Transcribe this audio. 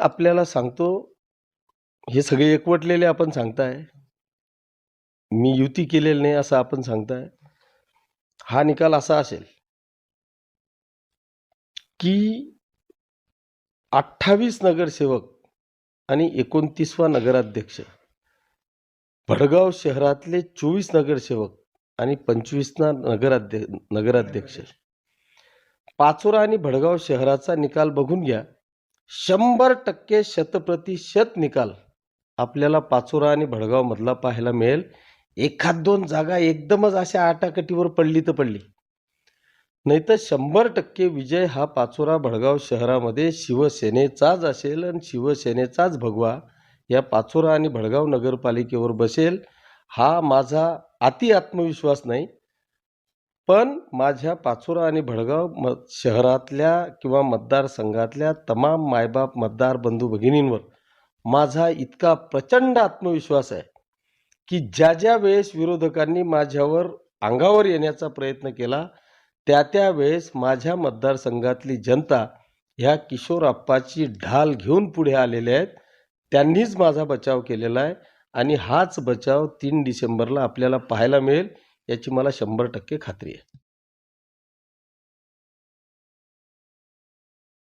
आपल्याला सांगतो हे सगळे एकवटलेले आपण सांगताय. मी युती केलेली नाही असं आपण सांगताय. हा निकाल असा असेल की अठ्ठावीस नगरसेवक आणि एकोणतीसवा नगराध्यक्ष भडगाव शहरातले चोवीस नगरसेवक आणि पंचवीसना नगराध्य नगराध्यक्ष. पाचोरा आणि भडगाव शहराचा निकाल बघून घ्या. शंभर टक्के शतप्रतिशत निकाल आपल्याला पाचोरा आणि भडगाव मधला पाहायला मिळेल. एखाद दोन जागा एकदमच अशा आटाकटीवर पडली तर पडली. नाही तर शंभर टक्के विजय हा पाचोरा भडगाव शहरामध्ये शिवसेनेचाच असेल आणि शिवसेनेचाच भगवा या पाचोरा आणि भडगाव नगरपालिकेवर बसेल. हा माझा अति आत्मविश्वास नाही. पण माझ्या पाचोरा आणि भडगाव म शहरातल्या किंवा मतदारसंघातल्या तमाम मायबाप मतदार बंधू भगिनींवर माझा इतका प्रचंड आत्मविश्वास आहे की ज्या ज्या वेळेस विरोधकांनी माझ्यावर अंगावर येण्याचा प्रयत्न केला त्या त्या वेळेस माझ्या मतदारसंघातली जनता ह्या किशोरप्पाची ढाल घेऊन पुढे आलेले आहेत. त्यांनीच माझा बचाव केलेला आहे आणि हाच बचाव तीन डिसेंबरला आपल्याला पाहायला मिळेल. याची मला शंभर टक्के खात्री आहे.